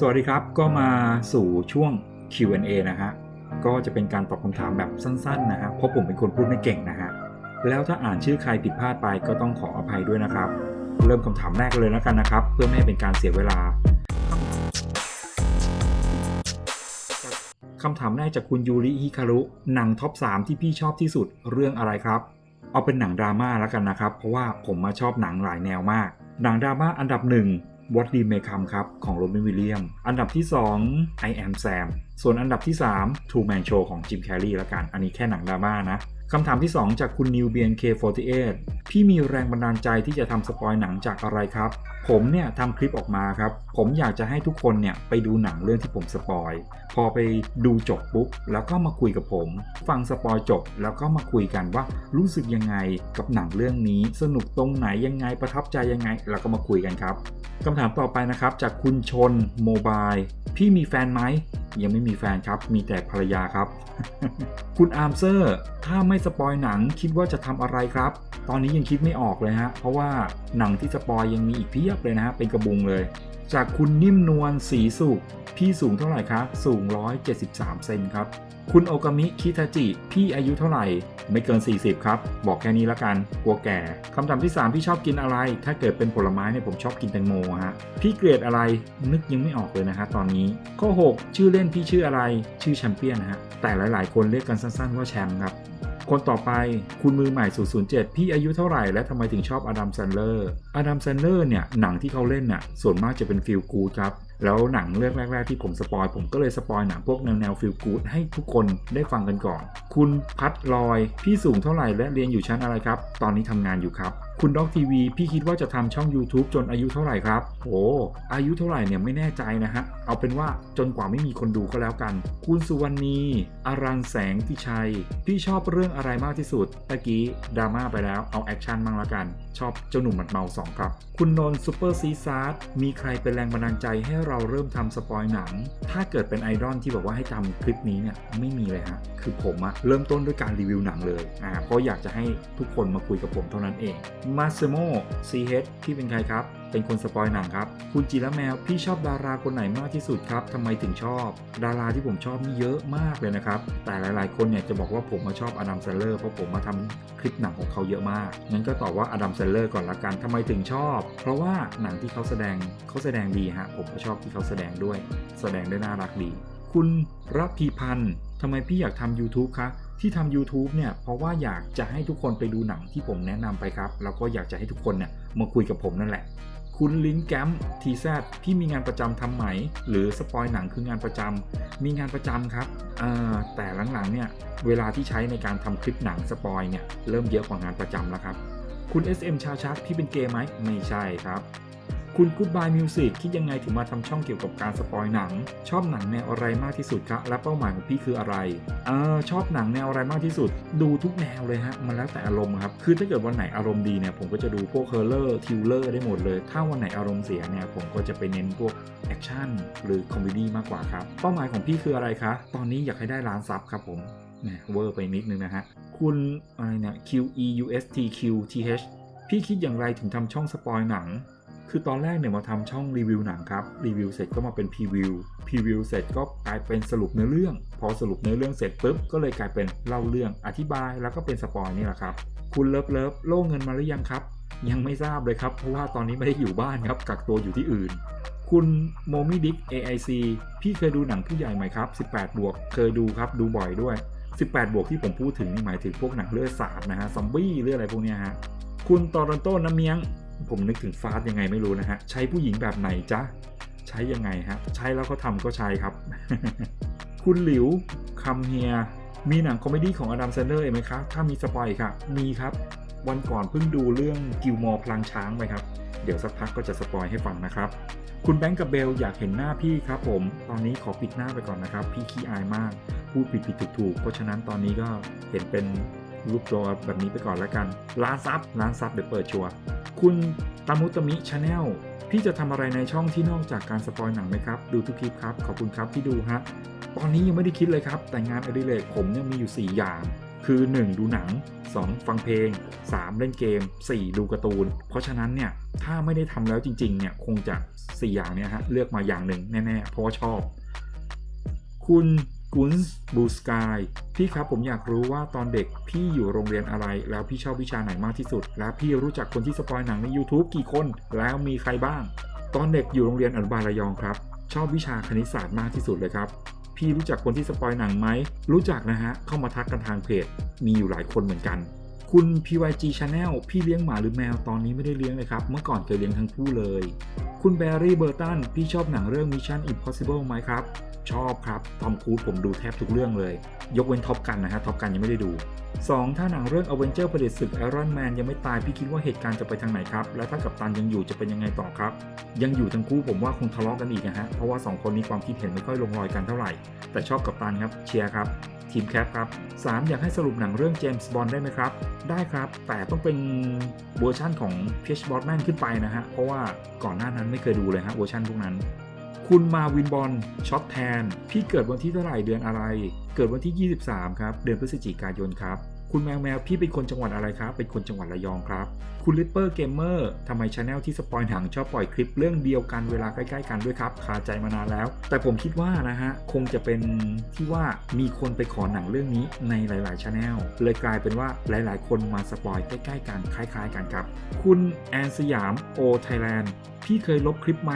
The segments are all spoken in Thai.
สวัสดีครับก็มาสู่ช่วง Q&A นะฮะก็จะเป็นการตอบคำถามแบบสั้นๆนะฮะเพราะผมเป็นคนพูดไม่เก่งนะฮะแล้วถ้าอ่านชื่อใครผิดพลาดไปก็ต้องขออภัยด้วยนะครับ เริ่มคำถามแรกเลยแล้วกันนะครับ เพื่อไม่ให้เป็นการเสียเวลาคำถามแรกจากคุณยูริฮิคารุหนังท็อป 3 ที่พี่ชอบที่สุดเรื่องอะไรครับ เอาเป็นหนังดราม่าแล้วกันนะครับ เพราะว่าผมมาชอบหนังหลายแนวมาก หนังดราม่าอันดับหนึ่ง What d e May Come ครับ ของโรบินวิลเลียม อันดับที่ 2 I Am Sam ส่วนอันดับที่ 3 Two Man Show ของจิมแคร์รี่ละกัน อันนี้แค่หนังดราม่านะคำถามที่ 2 จากคุณนิวเบียน K48 พี่มีแรงบันดาลใจที่จะทำสปอยหนังจากอะไรครับ ผมเนี่ยทำคลิปออกมาครับ ผมอยากจะให้ทุกคนเนี่ยไปดูหนังเรื่องที่ผมสปอยพอไปดูจบปุ๊บแล้วก็มาคุยกับผม ฟังสปอยจบแล้วก็มาคุยกันว่ารู้สึกยังไงกับหนังเรื่องนี้ สนุกตรงไหนยังไงประทับใจยังไง แล้วก็มาคุยกันครับคำถามต่อไปนะครับจากคุณชนโมบาย พี่มีแฟนไหมยังไม่มีแฟนครับ มีแต่ภรรยาครับ คุณอาร์มเซอร์ ถ้าไม่สปอยหนังคิดว่าจะทำอะไรครับ ตอนนี้ยังคิดไม่ออกเลยฮะ เพราะว่าหนังที่สปอยยังมีอีกเพียบเลยนะฮะ เป็นกระบุงเลยจากคุณนิ่มนวลสีสุข พี่สูงเท่าไหร่คะสูง 173 เซนครับ คุณโอกามิคิทาจิ พี่อายุเท่าไหร่ ไม่เกิน 40 ครับ บอกแค่นี้ละกัน กลัวแก่ คำถามที่ 3 พี่ชอบกินอะไร ถ้าเกิดเป็นผลไม้เนี่ยผมชอบกินแตงโมฮะ พี่เกรดอะไร นึกยังไม่ออกเลยนะฮะตอนนี้ ข้อ 6 ชื่อเล่นพี่ชื่ออะไร ชื่อแชมเปี้ยนนะฮะ แต่หลาย ๆ คนเรียกกันสั้น ๆ ว่าแชมป์ครับ คนต่อไปคุณมือใหม่ 007 พี่อายุเท่าไหร่และทำไมถึงชอบอดัมแซนเลอร์อดัมแซนเลอร์เนี่ยหนังที่เขาเล่นน่ะส่วนมากจะเป็นฟิลกูดครับ แล้วหนังเรื่องแรก ๆ ที่ผมสปอยผมก็เลยสปอยหนังพวกแนวแนวฟิลกูดให้ทุกคนได้ฟังกันก่อน คุณพัดลอย พี่สูงเท่าไหร่และเรียนอยู่ชั้นอะไรครับ ตอนนี้ทำงานอยู่ครับ คุณด็อกทีวีพี่คิดว่าจะทำช่อง YouTube จนอายุเท่าไหร่ครับโอ้อายุเท่าไหร่เนี่ยไม่แน่ใจนะฮะ เอาเป็นว่าจนกว่าไม่มีคนดูก็แล้วกัน คุณสุวรรณีอารันแสงทิชัย พี่ชอบเรื่องอะไรมากที่สุดตะกี้ดราม่าไปแล้วเอาแอคชั่นบ้างละกัน ชอบเจ้าหนุ่มหมัดเมาสองครับ คุณนนท์ซูเปอร์ซีซาร์มีใครเป็นแรงบันดาลใจให้เราเริ่มทำสปอยหนัง ถ้าเกิดเป็นไอดอลที่บอกว่าให้ทำคลิปนี้เนี่ยไม่มีเลยฮะ คือผมอะเริ่มต้นด้วยการรีวิวหนังเลย อ่า เพราะอยากจะให้ทุกคนมาคุยกับผมเท่านั้นเองมาเซโมซีเฮดที่เป็นใครครับเป็นคนสปอยหนังครับ คุณจิระแมว พี่ชอบดาราคนไหนมากที่สุดครับทำไมถึงชอบ ดาราที่ผมชอบนี่เยอะมากเลยนะครับ แต่หลาย ๆ คนเนี่ยจะบอกว่าผมมาชอบอดัมแซนเลอร์เพราะผมมาทำคลิปหนังของเขาเยอะมาก งั้นก็ตอบว่าอดัมแซนเลอร์ก่อนละกันทำไมถึงชอบ เพราะว่าหนังที่เขาแสดงเขาแสดงดีฮะ ผมก็ชอบที่เขาแสดงด้วย แสดงได้น่ารักดี คุณรับพีพันธ์ ทำไมพี่อยากทำ YouTube คะที่ทำ YouTube เนี่ยเพราะว่าอยากจะให้ทุกคนไปดูหนังที่ผมแนะนำไปครับ แล้วก็อยากจะให้ทุกคนเนี่ยมาคุยกับผมนั่นแหละ คุณลินแกมทีแซพี่มีงานประจำทำไหม หรือสปอยหนังคืองานประจำมีงานประจำครับแต่หลังๆเนี่ยเวลาที่ใช้ในการทำคลิปหนังสปอยเนี่ยเริ่มเยอะกว่างานประจำแล้วครับ คุณ SM ชาชักพี่เป็นเกย์ไหมไม่ใช่ครับ คุณ Goodbye Music คิดยังไงถึงมาทำช่องเกี่ยวกับการสปอยหนัง ชอบหนังแนวอะไรมากที่สุดครับและเป้าหมายของพี่คืออะไรเออชอบหนังแนวอะไรมากที่สุด ดูทุกแนวเลยฮะมันแล้วแต่อารมณ์ครับคือถ้าเกิดวันไหนอารมณ์ดีเนี่ยผมก็จะดูพวกเฮอร์เลอร์ทิลเลอร์ได้หมดเลย ถ้าวันไหนอารมณ์เสียเนี่ยผมก็จะไปเน้นพวกแอคชั่นหรือคอมเมดี้มากกว่าครับเป้าหมายของพี่คืออะไรคะตอนนี้อยากให้ได้ล้านซับครับผมแหมเวอร์ไปนิดนึงนะฮะคุณอะไรเนี่ย Q E U S T Q T H พี่คิดอย่างไรถึงทำช่องสปอยหนัง คือตอนแรกเนี่ยมาทำช่องรีวิวหนังครับ รีวิวเสร็จก็มาเป็นพรีวิว พรีวิวเสร็จก็กลายเป็นสรุปเนื้อเรื่อง พอสรุปเนื้อเรื่องเสร็จปุ๊บก็เลยกลายเป็นเล่าเรื่องอธิบายแล้วก็เป็นสปอยนี่แหละครับ คุณเลิฟเลิฟโล่เงินมาหรือยังครับ ยังไม่ทราบเลยครับ เพราะว่าตอนนี้ไม่ได้อยู่บ้านครับกักตัวอยู่ที่อื่น คุณโมมิดิก AIC พี่เคยดูหนังผู้ใหญ่ไหมครับ 18 บวก เคยดูครับ ดูบ่อยด้วย 18 บวกที่ผมพูดถึงนี่หมายถึงพวกหนังเลือดสาดนะฮะ ซอมบี้เรื่องอะไรพวกนี้ฮะ คุณตอรอนโตน้ำเมียง ผมนึกถึงฟาสยังไงไม่รู้นะฮะ ใช้ผู้หญิงแบบไหนจ๊ะ ใช้ยังไงฮะ ใช้แล้วเขาทำก็ใช้ครับ คุณหลิวคำเฮีย มีหนังคอมเมดี้ของอดัมแซนเดอร์ไหมครับ ถ้ามีสปอยค่ะ มีครับ วันก่อนเพิ่งดูเรื่องกิลมอร์พลังช้างไปครับ เดี๋ยวสักพักก็จะสปอยให้ฟังนะครับ คุณแบงค์กับเบลอยากเห็นหน้าพี่ครับผม ตอนนี้ขอปิดหน้าไปก่อนนะครับ พี่ขี้อายมาก พูดผิดผิดถูกถูกเพราะฉะนั้นตอนนี้ก็เห็นเป็นรูปตัวแบบนี้ไปก่อนแล้วกันล้านซับล้านซับเดี๋ยวเปิดชัวร์ คุณตามุตมิชาแนลพี่จะทำอะไรในช่องที่นอกจากการสปอยหนังไหมครับ ดูทุกคลิปครับ ขอบคุณครับที่ดูฮะตอนนี้ยังไม่ได้คิดเลยครับ แต่งานอดิเรกผมเนี่ยมีอยู่ 4 อย่าง คือ 1 ดูหนัง 2 ฟังเพลง 3 เล่นเกม 4 ดูการ์ตูน เพราะฉะนั้นเนี่ย ถ้าไม่ได้ทำแล้วจริงๆเนี่ยคงจะ 4 อย่างเนี่ยฮะเลือกมาอย่างหนึ่งแน่ๆเพราะว่าชอบ คุณ กุนส์บูสกายพี่ครับผมอยากรู้ว่าตอนเด็กพี่อยู่โรงเรียนอะไร แล้วพี่ชอบวิชาไหนมากที่สุด แล้วพี่รู้จักคนที่สปอยหนังใน YouTube กี่คนแล้วมีใครบ้าง ตอนเด็กอยู่โรงเรียนอนุบาลระยองครับ ชอบวิชาคณิตศาสตร์มากที่สุดเลยครับพี่รู้จักคนที่สปอยหนังไหม รู้จักนะฮะ เข้ามาทักกันทางเพจ มีอยู่หลายคนเหมือนกัน คุณ PYG Channel พี่เลี้ยงหมาหรือแมว ตอนนี้ไม่ได้เลี้ยงเลยครับ เมื่อก่อนเคยเลี้ยงทั้งคู่เลย คุณแบร์รี่เบอร์ตัน พี่ชอบหนังเรื่อง Mission Impossible ไหมครับ ชอบครับทอมครูซผมดูแทบทุกเรื่องเลย ยกเว้นท็อปกันนะฮะท็อปกันยังไม่ได้ดู 2. ถ้าหนังเรื่อง Avenger ประเด็จศึก Iron Man ยังไม่ตายพี่คิดว่าเหตุการณ์จะไปทางไหนครับ และถ้ากัปตันยังอยู่จะเป็นยังไงต่อครับ ยังอยู่ทั้งคู่ผมว่าคงทะเลาะกันอีกนะฮะ เพราะว่า 2 คนนี้ความคิดเห็นไม่ค่อยลงรอยกันเท่าไหร่ แต่ชอบกัปตันครับเชียร์ครับทีมแคปครับ 3. อยากให้สรุปหนังเรื่องเจมส์บอนด์ได้ไหมครับ ได้ครับ แต่ต้องเป็นเวอร์ชั่นของพีชบอ t แมนขึ้นไปนะฮะเพราะว่าก่อนหน้านั้นไม่เคยดูเลยฮะเวอร์ชันพวกนั้น คุณมาวินบอลช็อตแทน พี่เกิดวันที่เท่าไหร่เดือนอะไร เกิดวันที่ 23 ครับ เดือนพฤศจิกายนครับ คุณแมวแมวพี่เป็นคนจังหวัดอะไรครับ เป็นคนจังหวัดระยองครับ คุณลิปเปอร์เกมเมอร์ทำไมชาแนลที่สปอยหนังชอบปล่อยคลิปเรื่องเดียวกันเวลาใกล้ๆกันด้วยครับ คาใจมานานแล้ว แต่ผมคิดว่านะฮะ คงจะเป็นที่ว่ามีคนไปขอหนังเรื่องนี้ในหลายๆชาแนลเลยกลายเป็นว่าหลายๆ คนมาสปอยใกล้ๆกันคล้ายๆ กันครับ คุณแอนสยามโอไทยแลนด์พี่เคยลบคลิปไหม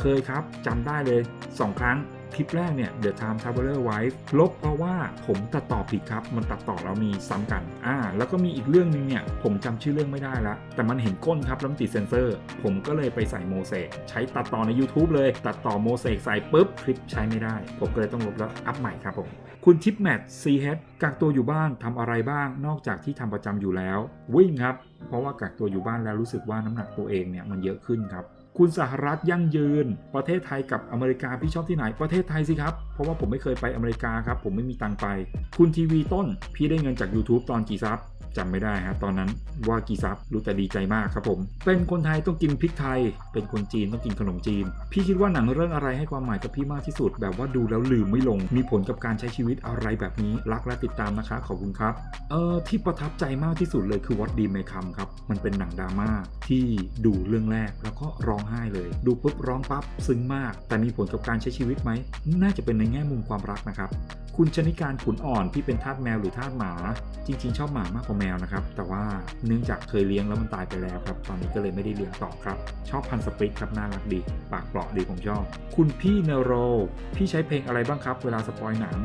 เคยครับจำได้เลย 2 ครั้ง คลิปแรกเนี่ย The Time Traveler Wife ลบเพราะว่าผมตัดต่อผิดครับ มันตัดต่อแล้วมีซ้ำกัน อ่า แล้วก็มีอีกเรื่องหนึงเนี่ย ผมจำชื่อเรื่องไม่ได้ละ แต่มันเห็นก้นครับแล้วมันติดเซนเซอร์ ผมก็เลยไปใส่โมเสกใช้ตัดต่อใน YouTube เลย ตัดต่อโมเสกใส่ปุ๊บคลิปใช้ไม่ได้ ผมก็เลยต้องลบแล้วอัพใหม่ครับผม คุณทิปแมทซีเฮดกักตัวอยู่บ้านทำอะไรบ้างนอกจากที่ทำประจำอยู่แล้ว วิ่งครับ เพราะว่ากักตัวอยู่บ้านแล้วรู้สึกว่าน้ำหนักตัวเองเนี่ยมันเยอะขึ้นครับ คุณสหรัฐยั่งยืน ประเทศไทยกับอเมริกาพี่ชอบที่ไหนประเทศไทยสิครับ เพราะว่าผมไม่เคยไปอเมริกาครับ ผมไม่มีตังไป คุณทีวีต้น พี่ได้เงินจาก YouTube ตอนกี่ซับ จำไม่ได้ฮะตอนนั้นว่ากี่ซับรู้แต่ดีใจมากครับผม เป็นคนไทยต้องกินพริกไทย เป็นคนจีนต้องกินขนมจีน พี่คิดว่าหนังเรื่องอะไรให้ความหมายกับพี่มากที่สุด แบบว่าดูแล้วลืมไม่ลง มีผลกับการใช้ชีวิตอะไรแบบนี้รักและติดตามนะคะขอบคุณครับเอ่อที่ประทับใจมากที่สุดเลยคือ What d ี May Come ครับมันเป็นหนังดราม่าที่ดูเรื่องแรกแล้วก็ร้องไห้เลย ดูปุ๊บร้องปั๊บซึ้งมาก แต่มีผลกับการใช้ชีวิตไหมน่าจะเป็นในแง่มุมความรักนะครับ คุณชนิการขุนอ่อนพี่เป็นทาสแมวหรือทาสหมา จริง ๆ ชอบหมามากกว่าแมวนะครับ แต่ว่าเนื่องจากเคยเลี้ยงแล้วมันตายไปแล้วครับ ตอนนี้ก็เลยไม่ได้เลี้ยงต่อครับ ชอบพันสปริกครับน่ารักดี ปากเปราะดีผมชอบ คุณพี่เนโร พี่ใช้เพลงอะไรบ้างครับ เวลาสปอยหนัง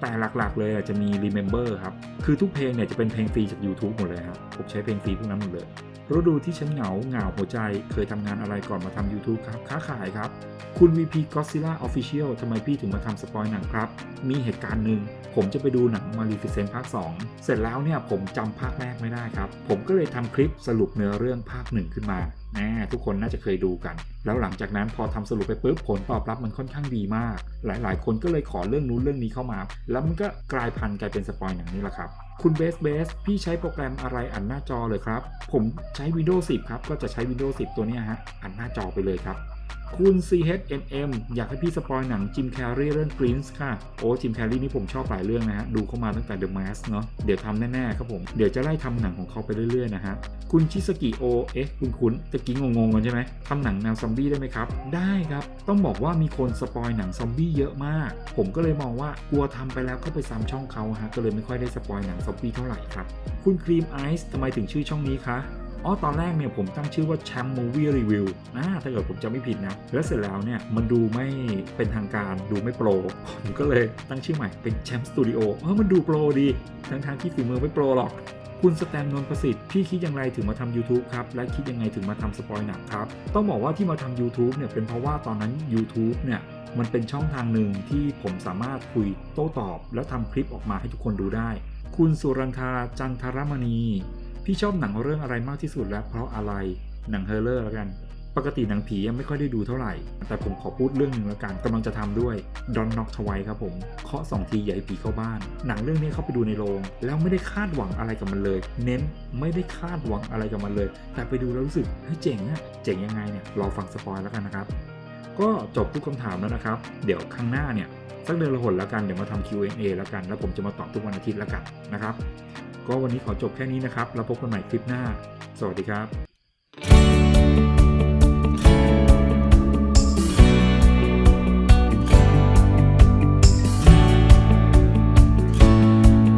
แต่หลักๆ เลยจะมี Remember ครับ คือทุกเพลงเนี่ยจะเป็นเพลงฟรีจาก YouTube หมดเลยครับ ผมใช้เพลงฟรีพวกนั้นหมดเลย ฤดูที่ฉันเหงาเหงาหัวใจ เคยทำงานอะไรก่อนมาทำ YouTube ครับ ค้าขายครับ คุณ VP Godzilla Official ทำไมพี่ถึงมาทำสปอยหนังครับ มีเหตุการณ์หนึ่ง ผมจะไปดูหนัง Maleficent ภาค 2 เสร็จแล้วเนี่ยผมจำภาคแรกไม่ได้ครับ ผมก็เลยทำคลิปสรุปเนื้อเรื่องภาคหนึ่งขึ้นมาแน่ทุกคนน่าจะเคยดูกัน แล้วหลังจากนั้นพอทำสรุปไปปุ๊บผลตอบรับมันค่อนข้างดีมาก หลายๆ คนก็เลยขอเรื่องนู้นเรื่องนี้เข้ามา แล้วมันก็กลายพันธุ์กลายเป็นสปอยหนังนี่แหละครับ คุณเบสเบสพี่ใช้โปรแกรมอะไรอันหน้าจอเลยครับ ผมใช้ Windows 10 ครับ ก็จะใช้ Windows 10 ตัวนี้ฮะ อันหน้าจอไปเลยครับ คุณ CHMM อยากให้พี่สปอยหนังจิมแคร์รีเรื่อง Prince ค่ะ โอ้จิมแคร์รีนี่ผมชอบหลายเรื่องนะฮะ ดูเข้ามาตั้งแต่ The Mask เนาะเดี๋ยวทำแน่ๆครับผม เดี๋ยวจะไล่ทำหนังของเขาไปเรื่อยๆนะฮะ คุณชิสกิโอ เอ๊ะ คุณคุณตะกี้งงๆกันใช่ไหมทำหนังแนวซอมบี้ได้ไหมครับ ได้ครับ ต้องบอกว่ามีคนสปอยหนังซอมบี้เยอะมาก ผมก็เลยมองว่ากลัวทำไปแล้วก็ไปซ้ำช่องเขาฮะก็เลยไม่ค่อยได้สปอยหนังซอมบี้เท่าไหร่ครับคุณครีมไอซ์ทำไมถึงชื่อช่องนี้คะ อ๋อตอนแรกเนี่ยผมตั้งชื่อว่าแชมป์มูวี่รีวิวนะถ้าเกิดผมจำไม่ผิดนะ แล้วเสร็จแล้วเนี่ยมันดูไม่เป็นทางการดูไม่โปร ผมก็เลยตั้งชื่อใหม่เป็นแชมป์สตูดิโอเออมันดูโปรดี ทั้งทางที่ฝีมือไม่โปรหรอก คุณสแตมนนประสิทธิ์พี่คิดอย่างไรถึงมาทำ YouTube ครับ และคิดยังไงถึงมาทำสปอยหนังครับ ต้องบอกว่าที่มาทำ YouTube เนี่ยเป็นเพราะว่าตอนนั้น YouTube เนี่ยมันเป็นช่องทางหนึ่งที่ผมสามารถคุยโต้ตอบ แล้วทำคลิปออกมาให้ทุกคนดูได้ คุณสุรันทาจันทรมณี พี่ชอบหนังเรื่องอะไรมากที่สุดและเพราะอะไรหนังเฮอร์เรอร์แล้วกัน ปกติหนังผียังไม่ค่อยได้ดูเท่าไหร่ แต่ผมขอพูดเรื่องหนึ่งแล้วกันกำลังจะทำด้วยดอนน็อกทวายครับผมเคาะสองทีใหญ่ผีเข้าบ้าน หนังเรื่องนี้เข้าไปดูในโรงแล้วไม่ได้คาดหวังอะไรกับมันเลย เน้นไม่ได้คาดหวังอะไรกับมันเลย แต่ไปดูแล้วรู้สึกเฮ้ยเจ๋งอะเจ๋งยังไงเนี่ยรอฟังสปอยแล้วกันนะครับก็จบทุกคำถามแล้วนะครับ เดี๋ยวครั้งหน้าเนี่ยสักเดือนละหนแล้วกันเดี๋ยวมาทำ Q&A แล้วกัน แล้วผมจะมาตอบทุกวันอาทิตย์แล้วกันนะครับ ก็วันนี้ขอจบแค่นี้นะครับ แล้วพบกันใหม่คลิปหน้า สวัสดีครับ